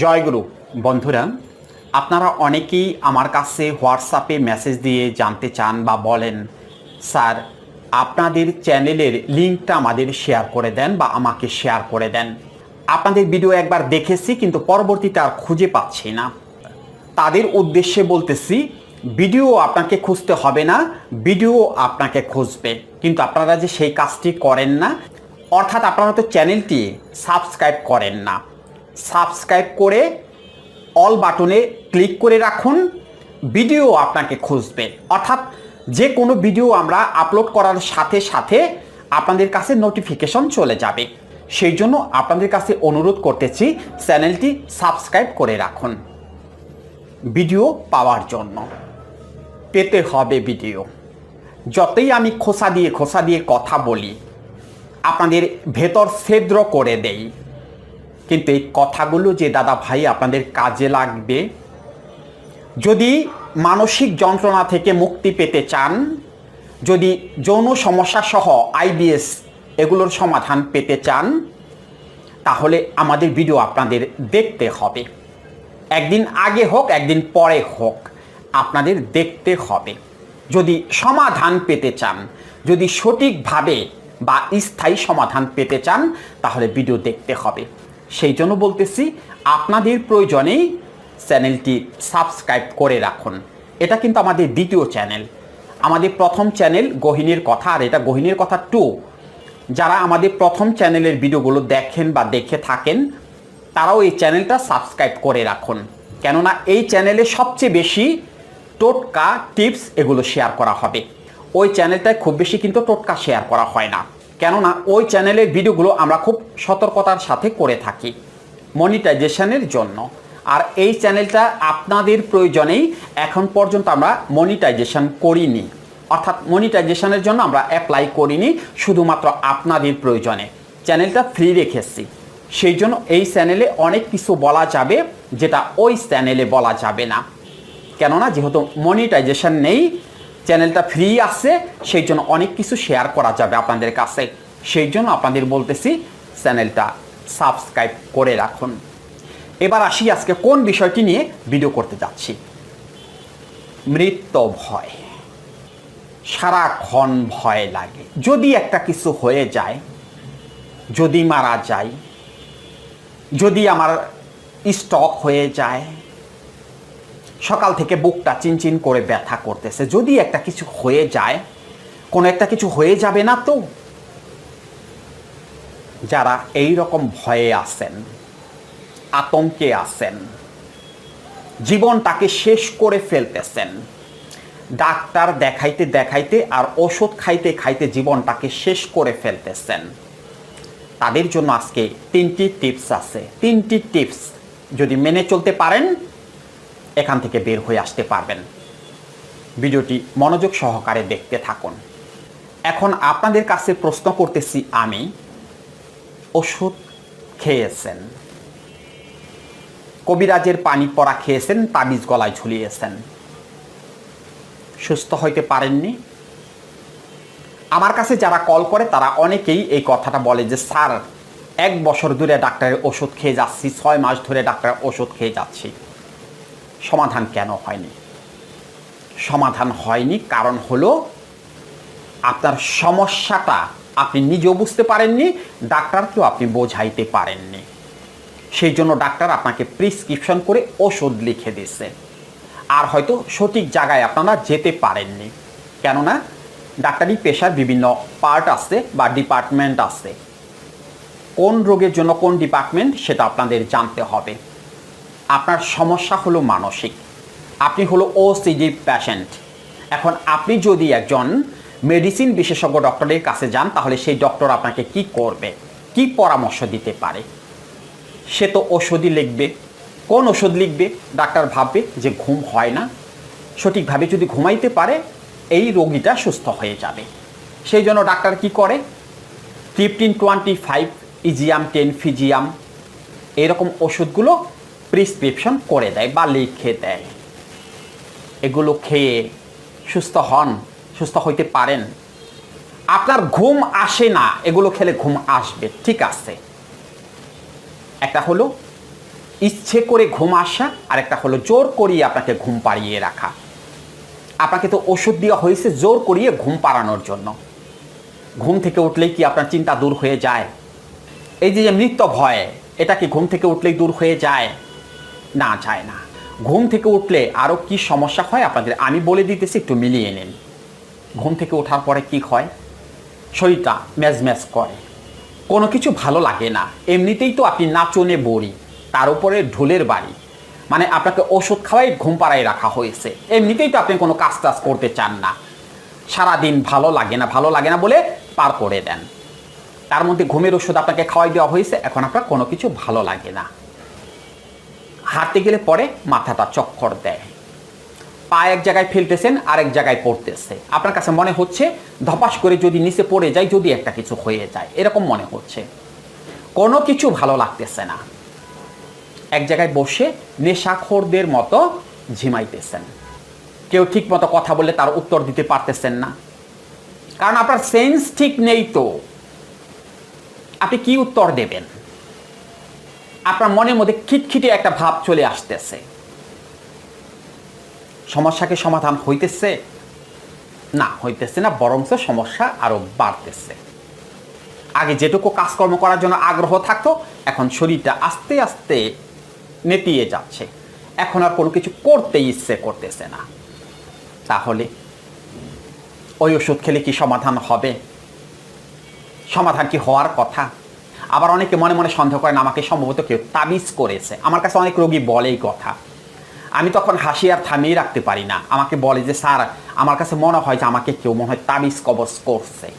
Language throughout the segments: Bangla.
জয়গুরু বন্ধুরা, আপনারা অনেকেই আমার কাছে হোয়াটসঅ্যাপে মেসেজ দিয়ে জানতে চান বা বলেন, স্যার, আপনাদের চ্যানেলের লিঙ্কটা আমাদের শেয়ার করে দেন বা আমাকে শেয়ার করে দেন। আপনাদের ভিডিও একবার দেখেছি, কিন্তু পরবর্তীতে আর খুঁজে পাচ্ছি না। তাদের উদ্দেশ্যে বলতেছি, ভিডিও আপনাকে খুঁজতে হবে না, ভিডিও আপনাকে খুঁজবে। কিন্তু আপনারা যে সেই কাজটি করেন না, অর্থাৎ আপনারা তো চ্যানেলটি সাবস্ক্রাইব করেন না। সাবস্ক্রাইব করে অল বাটনে ক্লিক করে রাখুন। ভিডিও আপনাকে খুঁজবে। অর্থাৎ যে কোনো ভিডিও আমরা আপলোড করার সাথে সাথে আপনাদের কাছে নোটিফিকেশন চলে যাবে। সেই জন্য আপনাদের কাছে অনুরোধ করতেছি, চ্যানেলটি সাবস্ক্রাইব করে রাখুন। ভিডিও পাওয়ার জন্য। পেতে হবে ভিডিও। যতই আমি খোসা দিয়ে খোসা দিয়ে কথা বলি, আপনাদের ভেতর ছেদ্র করে দেই। কিন্তু এই কথাগুলো যে দাদা ভাই আপনাদের কাজে লাগবে, যদি মানসিক যন্ত্রণা থেকে মুক্তি পেতে চান, যদি যৌন সমস্যা সহ আইবিএস এগুলোর সমাধান পেতে চান, তাহলে আমাদের ভিডিও আপনাদের দেখতে হবে। একদিন আগে হোক, একদিন পরে হোক, আপনাদের দেখতে হবে। যদি সমাধান পেতে চান, যদি সঠিকভাবে বা স্থায়ী সমাধান পেতে চান, তাহলে ভিডিও দেখতে হবে। সেই জন্য বলতেছি, আপনাদের প্রয়োজনেই চ্যানেলটি সাবস্ক্রাইব করে রাখুন। এটা কিন্তু আমাদের দ্বিতীয় চ্যানেল। আমাদের প্রথম চ্যানেল গহিনীর কথা, আর এটা গহিনীর কথা টু। যারা আমাদের প্রথম চ্যানেলের ভিডিওগুলো দেখেন বা দেখে থাকেন, তারাও এই চ্যানেলটা সাবস্ক্রাইব করে রাখুন। কেননা এই চ্যানেলে সবচেয়ে বেশি টোটকা টিপস এগুলো শেয়ার করা হবে। ওই চ্যানেলটায় খুব বেশি কিন্তু টোটকা শেয়ার করা হয় না। কেননা ওই চ্যানেলের ভিডিওগুলো আমরা খুব সতর্কতার সাথে করে থাকি মনিটাইজেশনের জন্য। আর এই চ্যানেলটা আপনাদের প্রয়োজনেই এখন পর্যন্ত আমরা মনিটাইজেশন করিনি। অর্থাৎ মনিটাইজেশনের জন্য আমরা অ্যাপ্লাই করিনি, শুধুমাত্র আপনাদের প্রয়োজনে। চ্যানেলটা ফ্রি রেখেছি। সেই জন্য এই চ্যানেলে অনেক কিছু বলা যাবে, যেটা ওই চ্যানেলে বলা যাবে না। কেননা, যেহেতু মনিটাইজেশন নেই চ্যানেলটা ফ্রি আছে, সেই জন্য অনেক কিছু শেয়ার করা যাবে আপনাদের কাছে। সেই জন্য আপনাদের বলতেছি চ্যানেলটা সাবস্ক্রাইব করে রাখুন। এবার আসি আজকে কোন বিষয়টি নিয়ে ভিডিও করতে যাচ্ছি। মৃত্যু ভয়। সারাক্ষণ ভয় লাগে। যদি একটা কিছু হয়ে যায়, যদি মারা যায়, যদি আমার স্টক হয়ে যায়, সকাল থেকে বুকটা চিনচিন করে ব্যথা করতেছে, যদি একটা কিছু হয়ে যায়, কোনো একটা কিছু হয়ে যাবে না তো? যারা এই রকম ভয়ে আছেন, আতঙ্কে আছেন, জীবনটাকে শেষ করে ফেলতেছেন, ডাক্তার দেখাইতে দেখাইতে আর ওষুধ খাইতে খাইতে জীবনটাকে শেষ করে ফেলতেছেন। তাদের জন্য আজকে তিনটি টিপস আছে। তিনটি টিপস যদি মেনে চলতে পারেন, এখান থেকে বের হয়ে আসতে পারবেন। ভিডিওটি মনোযোগ সহকারে দেখতে থাকুন। এখন আপনাদের কাছে প্রশ্ন করতেছি আমি ওষুধ খেয়েছেন। কবিরাজের পানি পড়া খেয়েছেন, তাবিজ গলায় ঝুলিয়েছেন। সুস্থ হইতে পারেননি। আমার কাছে যারা কল করে, তারা অনেকেই এই কথাটা বলে যে, স্যার, এক বছর ধরে ডাক্তারের ওষুধ খেয়ে যাচ্ছি, ছয় মাস ধরে ডাক্তারের ওষুধ খেয়ে যাচ্ছি। সমাধান কেন হয়নি? সমাধান হয়নি, কারণ হলো আপনার সমস্যাটা আপনি নিজেও বুঝতে পারেননি, ডাক্তারকেও আপনি বোঝাইতে পারেননি। সেই জন্য ডাক্তার আপনাকে প্রিসক্রিপশন করে ওষুধ লিখে দিচ্ছে আর হয়তো সঠিক জায়গায় আপনারা যেতে পারেননি। কেননা ডাক্তারি পেশার বিভিন্ন পার্ট আছে বা ডিপার্টমেন্ট আছে। কোন রোগের জন্য কোন ডিপার্টমেন্ট সেটা আপনাদের জানতে হবে। আপনার সমস্যা হলো মানসিক। আপনি হলো ওসিডি প্যাশেন্ট এখন আপনি যদি একজন মেডিসিন বিশেষজ্ঞ ডক্টরের কাছে যান, তাহলে সেই ডক্টর আপনাকে কি করবে? কি পরামর্শ দিতে পারে? সে তো ওষুধই লিখবে। কোন ওষুধ লিখবে? ডাক্তার ভাববে যে ঘুম হয় না। সঠিকভাবে যদি ঘুমাইতে পারে, এই রোগীটা সুস্থ হয়ে যাবে। সেই জন্য ডাক্তার কি করে? ফিফটিন টোয়েন্টি ফাইভ ইজিয়াম, টেন ফিজিয়াম এরকম ওষুধগুলো প্রিসক্রিপশন করে দেয় বা লিখে দেয়। এগুলো খেয়ে সুস্থ হন। সুস্থ হইতে পারেন। আপনার ঘুম আসে না, এগুলো খেলে ঘুম আসবে, ঠিক আছে। একটা হলো ইচ্ছে করে ঘুম আসা আর একটা হলো জোর করিয়ে আপনাকে ঘুম পাড়িয়ে রাখা। আপনাকে তো ওষুধ দেওয়া হয়েছে জোর করিয়ে ঘুম পাড়ানোর জন্য। ঘুম থেকে উঠলেই কি আপনার চিন্তা দূর হয়ে যায়? এই যে মৃত্যু ভয়, এটা কি ঘুম থেকে উঠলেই দূর হয়ে যায়? না যায় না। ঘুম থেকে উঠলে আরও কি সমস্যা হয় আপনাদের? আমি বলে দিতেছি, একটু মিলিয়ে নিন। ঘুম থেকে ওঠার পরে কি হয়? শরীরটা ম্যাজ ম্যাজ করে। কোনো কিছু ভালো লাগে না। এমনিতেই তো আপনি নাচনে বড়ি, তার উপরে ঢোলের বাড়ি। মানে আপনাকে ওষুধ খাওয়াই ঘুম পাড়ায় রাখা হয়েছে। এমনিতেই তো আপনি কোনো কাজ টাজ করতে চান না। সারাদিন ভালো লাগে না, ভালো লাগে না বলে পার করে দেন। তার মধ্যে ঘুমের ওষুধ আপনাকে খাওয়াই দেওয়া হয়েছে, এখন আপনার কোনো কিছু ভালো লাগে না। হাঁটতে গেলে পরে মাথাটা চক্কর দেয়। পা এক জায়গায় ফেলতেছেন, আরেক জায়গায় পড়তেছে। আপনার কাছে মনে হচ্ছে ধপাস করে যদি নিচে পড়ে যায়, যদি একটা কিছু হয়ে যায়। এরকম মনে হচ্ছে। কোনো কিছু ভালো লাগতেছে না। এক জায়গায় বসে নেশাখোরদের মতো ঝিমাইতেছেন। কেউ ঠিক মতো কথা বললে তার উত্তর দিতে পারতেছেন না। কারণ আপনার সেন্স ঠিক নেই তো। আপনি কি উত্তর দেবেন? আপনার মনের মধ্যে খিটখিটে একটা ভাব চলে আসতেছে। সমস্যাকে সমাধান হইতেছে? না হইতেছে না, বরঞ্চ সমস্যা আরও বাড়তেছে। আগে যেটুকু কাজকর্ম করার জন্য আগ্রহ থাকতো, এখন শরীরটা আস্তে আস্তে নেতিয়ে যাচ্ছে। এখন আর কোনো কিছু করতে ইচ্ছে করতেছে না। তাহলে ওই ওষুধ খেলে কি সমাধান হবে? সমাধান কি হওয়ার কথা? আবার অনেকে মনে মনে সন্দেহ করেন, আমাকে সম্ভবত কেউ তাবিজ করেছে। আমার কাছে অনেক রোগী বলে এই কথা। আমি তখন হাসি আর থামিয়ে রাখতে পারি না। আমাকে বলে যে, স্যার, আমার কাছে মনে হয় যে আমাকে কেউ মনে হয় তাবিজ কবজ করছে।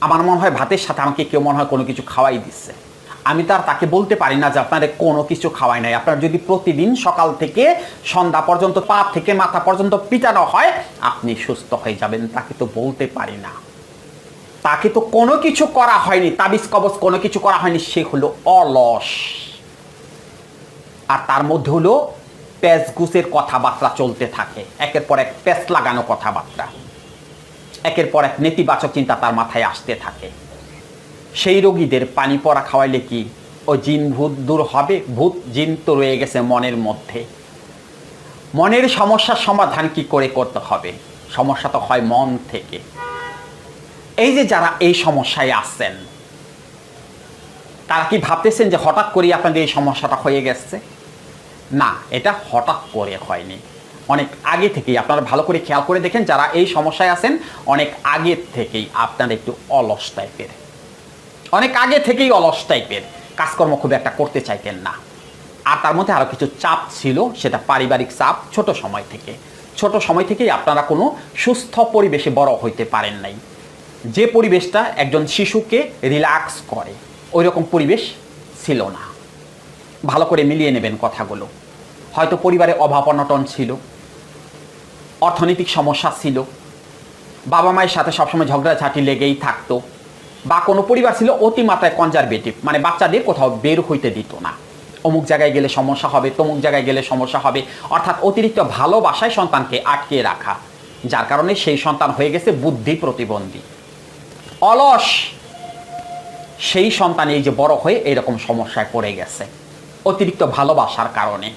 আমার মনে হয় ভাতের সাথে আমাকে কেউ মনে হয় কোনো কিছু খাওয়াই দিচ্ছে। আমি তার তাকে বলতে পারি না যে আপনাদের কোনো কিছু খাওয়াই নাই। আপনার যদি প্রতিদিন সকাল থেকে সন্ধ্যা পর্যন্ত, পা থেকে মাথা পর্যন্ত পিটানো হয়, আপনি সুস্থ হয়ে যাবেন। তাকে তো বলতে পারি না। তাকে তো কোনো কিছু করা হয়নি। তাবিজ কবজ কোনো কিছু করা হয়নি। সে হলো অলস। আর তার মধ্যে হলো প্যাঁচ গুসের কথাবার্তা চলতে থাকে। একের পর এক প্যাঁচ লাগানো কথাবার্তা। একের পর এক নেতিবাচক চিন্তা তার মাথায় আসতে থাকে। সেই রোগীদের পানি পড়া খাওয়াইলে কি ও জিন ভূত দূর হবে? ভূত, জিন তো রয়ে গেছে মনের মধ্যে। মনের সমস্যার সমাধান কি করে করতে হবে? সমস্যা তো হয় মন থেকে। এই যে যারা এই সমস্যায় আসছেন তারা কি ভাবতেছেন যে হঠাৎ করে আপনাদের এই সমস্যাটা হয়ে গেছে? না, এটা হঠাৎ করে হয়নি। অনেক আগে থেকেই, আপনারা ভালো করে খেয়াল করে দেখেন, যারা এই সমস্যায় আছেন, অনেক আগে থেকেই আপনারা একটু অলস টাইপের। অনেক আগে থেকেই অলস টাইপের, কাজকর্ম খুব একটা করতে চাইতেন না। আর তার মধ্যে আরও কিছু চাপ ছিল, সেটা পারিবারিক চাপ, ছোট সময় থেকে। ছোট সময় থেকেই আপনারা কোনো সুস্থ পরিবেশে বড় হইতে পারেন নাই। যে পরিবেশটা একজন শিশুকে রিল্যাক্স করে ওই রকম পরিবেশ ছিল না। ভালো করে মিলিয়ে নেবেন কথাগুলো। হয়তো পরিবারে অভাব, অনটন ছিল, অর্থনৈতিক সমস্যা ছিল, বাবা মায়ের সাথে সবসময় ঝগড়াঝাটি লেগেই থাকতো, বা কোনো পরিবার ছিল অতিমাত্রায় কনজারভেটিভ মানে বাচ্চাদের কোথাও বের হইতে দিত না। অমুক জায়গায় গেলে সমস্যা হবে, তমুক জায়গায় গেলে সমস্যা হবে, অর্থাৎ অতিরিক্ত ভালোবাসায় সন্তানকে আটকে রাখা, যার কারণে সেই সন্তান হয়ে গেছে বুদ্ধি প্রতিবন্ধী। অলস! সেই সন্তান এই যে বড় হয়ে এরকম সমস্যায় পড়ে গেছে, অতিরিক্ত ভালোবাসার কারণে।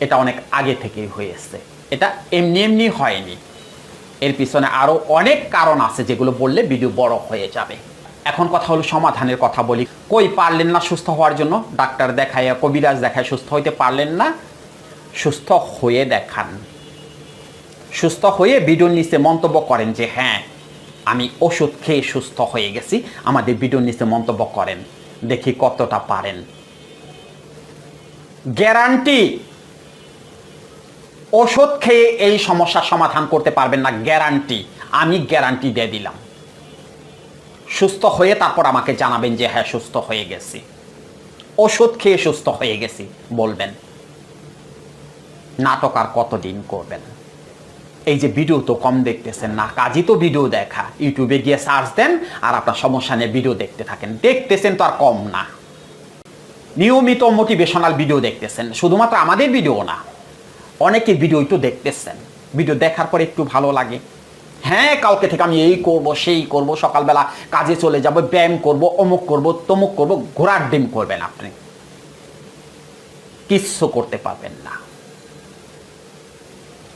এটা অনেক আগে থেকেই হয়েছে এটা এমনি এমনি হয়নি। এর পিছনে আরও অনেক কারণ আছে যেগুলো বললে ভিডিও বড় হয়ে যাবে। এখন কথা হলো সমাধানের কথা বলি। কই পারলেন না সুস্থ হওয়ার জন্য? ডাক্তার দেখায় কবিরাজ দেখায় সুস্থ হইতে পারলেন না? সুস্থ হয়ে দেখান। সুস্থ হয়ে ভিডিওর নিচে মন্তব্য করেন যে হ্যাঁ আমি ওষুধ খেয়ে সুস্থ হয়ে গেছি। আমাদের ভিডিওর নিচে মন্তব্য করেন। দেখি কতটা পারেন। গ্যারান্টি ওষুধ খেয়ে এই সমস্যার সমাধান করতে পারবেন না গ্যারান্টি আমি গ্যারান্টি দিয়ে দিলাম। সুস্থ হয়ে তারপর আমাকে জানাবেন যে হ্যাঁ সুস্থ হয়ে গেছি। ওষুধ খেয়ে সুস্থ হয়ে গেছি, বলবেন। নাটক আর কতদিন করবেন? এই যে ভিডিও তো কম দেখতেছেন না, কাজই তো ভিডিও দেখা। ইউটিউবে গিয়ে সার্চ দেন আর আপনার সমস্যা নিয়ে ভিডিও দেখতে থাকেন। দেখতেছেন তো আর কম না। নিয়মিত মোটিভেশনাল ভিডিও দেখতেছেন। শুধুমাত্র আমাদের ভিডিও না অনেকে ভিডিওই তো দেখতেছেন। ভিডিও দেখার পর একটু ভালো লাগে। হ্যাঁ কাউকে থেকে আমি এই করব, সেই করব, সকালবেলা কাজে চলে যাব, ব্যায়াম করব, অমুক করব, তমুক করব, ঘোড়ার ডিম করবেন আপনি। কিচ্ছু করতে পারবেন না।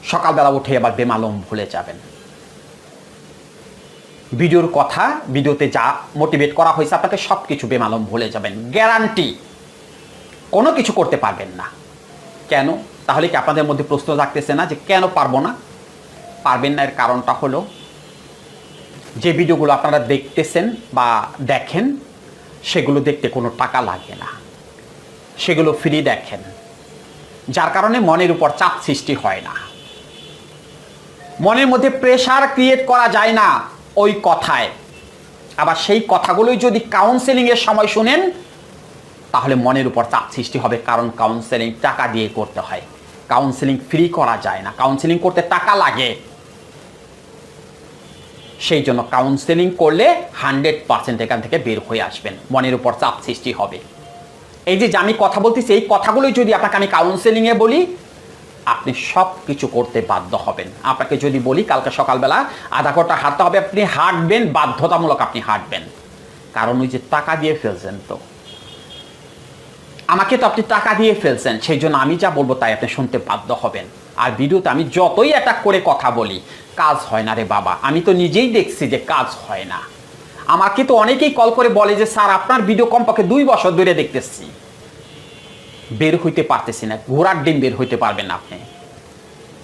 সকালবেলা উঠে আবার বেমালম ভুলে যাবেন। ভিডিওর কথা, ভিডিওতে যা মোটিভেট করা হয়েছে, আপনাকে সব কিছু বেমালম ভুলে যাবেন। গ্যারান্টি কোনো কিছু করতে পারবেন না। কেন? তাহলে কি আপনাদের মধ্যে প্রশ্ন থাকতেছে না যে কেন পারব না? পারবেন না এর কারণটা হলো, যে ভিডিওগুলো আপনারা দেখতেছেন বা দেখেন, সেগুলো দেখতে কোনো টাকা লাগে না। সেগুলো ফ্রি দেখেন। যার কারণে মনের উপর চাপ সৃষ্টি হয় না। মনের মধ্যে প্রেশার ক্রিয়েট করা যায় না ওই কথায়। আবার সেই কথাগুলোই যদি কাউন্সেলিংয়ের সময় শুনেন, তাহলে মনের উপর চাপ সৃষ্টি হবে, কারণ কাউন্সেলিং টাকা দিয়ে করতে হয়। কাউন্সেলিং ফ্রি করা যায় না। কাউন্সিলিং করতে টাকা লাগে। সেই জন্য কাউন্সেলিং করলে হান্ড্রেড পার্সেন্ট এখান থেকে বের হয়ে আসবেন। মনের উপর চাপ সৃষ্টি হবে। এই যে আমি কথা বলতেছি, এই কথাগুলোই যদি আপনাকে আমি কাউন্সেলিংয়ে বলি, আপনি সব কিছু করতে বাধ্য হবেন। আপনাকে যদি বলি, কালকে সকালবেলা আধা ঘণ্টা হাঁটতে হবে, আপনি হাঁটবেন, বাধ্যতামূলক আপনি হাঁটবেন। কারণ ওই যে টাকা দিয়ে ফেলছেন তো। আমাকে তো আপনি টাকা দিয়ে ফেলছেন সেই জন্য আমি যা বলব তাই আপনি শুনতে বাধ্য হবেন। আর ভিডিওতে আমি যতই অ্যাটাক করে কথা বলি, কাজ হয় না রে বাবা। আমি তো নিজেই দেখছি যে কাজ হয় না। আমাকে তো অনেকেই কল করে বলে যে, স্যার, আপনার ভিডিও কমপক্ষে দুই বছর ধরে দেখতেছি। বের হইতে পারতেছি না। ঘোড়ার ডিম বের হইতে পারবেন না আপনি।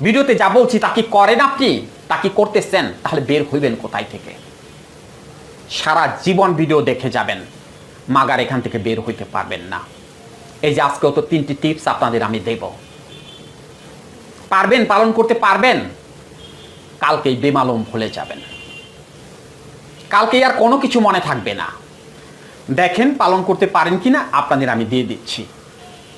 ভিডিওতে যা বলছি তা কি করেন আপনি? তা কি করতেছেন? তাহলে বের হইবেন কোথায় থেকে? সারা জীবন ভিডিও দেখে যাবেন। মাগার এখান থেকে বের হইতে পারবেন না। এই যে আজকেও তো তিনটি টিপস আপনাদের আমি দেব। পারবেন, পালন করতে পারবেন। কালকেই বেমালম ভুলে যাবেন। কালকেই আর কোনো কিছু মনে থাকবে না। দেখেন পালন করতে পারেন কিনা, আপনাদের আমি দিয়ে দিচ্ছি।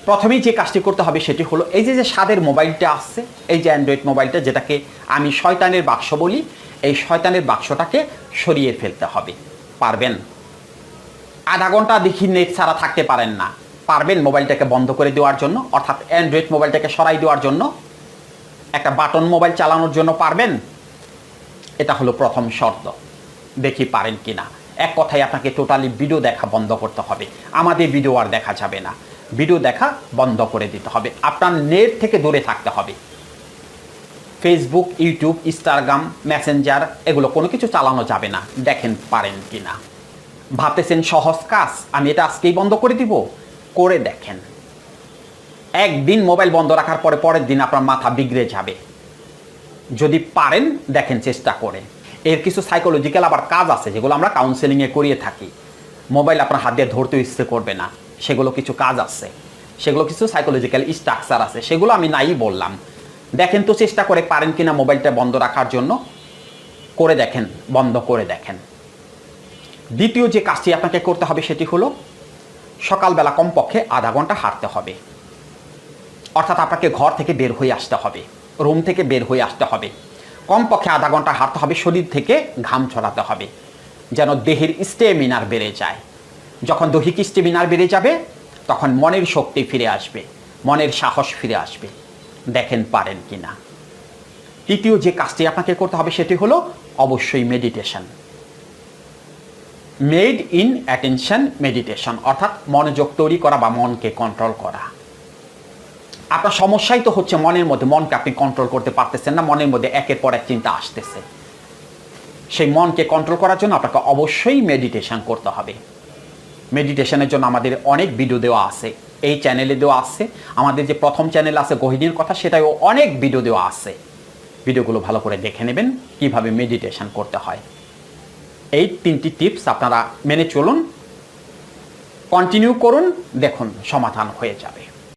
প্রথমেই যে কাজটি করতে হবে সেটি হলো, এই যে যে স্বাদের মোবাইলটা আসছে, এই যে অ্যান্ড্রয়েড মোবাইলটা, যেটাকে আমি শয়তানের বাক্স বলি, এই শয়তানের বাক্সটাকে সরিয়ে ফেলতে হবে। পারবেন? আধা ঘণ্টা দেখি নেট ছাড়া থাকতে পারেন না। পারবেন মোবাইলটাকে বন্ধ করে দেওয়ার জন্য, অর্থাৎ অ্যান্ড্রয়েড মোবাইলটাকে সরাই দেওয়ার জন্য। একটা বাটন মোবাইল চালানোর জন্য পারবেন? এটা হলো প্রথম শর্ত। দেখি পারেন কি না এক কথায় আপনাকে টোটালি ভিডিও দেখা বন্ধ করতে হবে। আমাদের ভিডিও আর দেখা যাবে না। ভিডিও দেখা বন্ধ করে দিতে হবে। আপনার নেট থেকে দূরে থাকতে হবে। ফেসবুক ইউটিউব ইনস্টাগ্রাম মেসেঞ্জার এগুলো কোনো কিছু চালানো যাবে না। দেখেন পারেন কি না ভাবতেছেন সহজ কাজ, আমি এটা আজকেই বন্ধ করে দিব? করে দেখেন। একদিন মোবাইল বন্ধ রাখার পরে পরের দিন আপনার মাথা বিগড়ে যাবে। যদি পারেন, দেখেন চেষ্টা করে। এর কিছু সাইকোলজিক্যাল আবার কাজ আছে, যেগুলো আমরা কাউন্সেলিংয়ে করিয়ে থাকি। মোবাইল আপনার হাত দিয়ে ধরতে ইচ্ছে করবে না। সেগুলো কিছু কাজ আছে। সেগুলো কিছু সাইকোলজিক্যাল স্ট্রাকচার আছে। সেগুলো আমি নাই বললাম। দেখেন তো চেষ্টা করে পারেন কিনা মোবাইলটা বন্ধ রাখার জন্য। করে দেখেন, বন্ধ করে দেখেন। দ্বিতীয় যে কাজটি আপনাকে করতে হবে সেটি হলো সকালবেলা কমপক্ষে আধা ঘণ্টা হাঁটতে হবে। অর্থাৎ আপনাকে ঘর থেকে বের হয়ে আসতে হবে, রুম থেকে বের হয়ে আসতে হবে। কমপক্ষে আধা ঘণ্টা হাঁটতে হবে, শরীর থেকে ঘাম ছড়াতে হবে, যেন দেহের স্টেমিনার বেড়ে যায়। যখন দৈহিক স্টেমিনার বেড়ে যাবে, তখন মনের শক্তি ফিরে আসবে, মনের সাহস ফিরে আসবে। দেখেন পারেন কি না তৃতীয় যে কাজটি আপনাকে করতে হবে, সেটি হলো অবশ্যই meditation made in attention meditation অর্থাৎ মনোযোগ তৈরি করা বা মনকে কন্ট্রোল করা। আপনার সমস্যাই তো হচ্ছে মনের মধ্যে, মনকে আপনি কন্ট্রোল করতে পারতেছেন না, মনের মধ্যে একের পর এক চিন্তা আসতেছে। সেই মনকে কন্ট্রোল করার জন্য আপনাকে অবশ্যই মেডিটেশন করতে হবে। মেডিটেশনের জন্য আমাদের অনেক ভিডিও দেওয়া আছে, এই চ্যানেলে দেওয়া আছে। আমাদের যে প্রথম চ্যানেল আছে গহিনীর কথা সেটাও অনেক ভিডিও দেওয়া আছে। ভিডিওগুলো ভালো করে দেখে নেবেন, কীভাবে মেডিটেশন করতে হয়। এই তিনটি টিপস আপনারা মেনে চলুন কন্টিনিউ করুন দেখুন সমাধান হয়ে যাবে।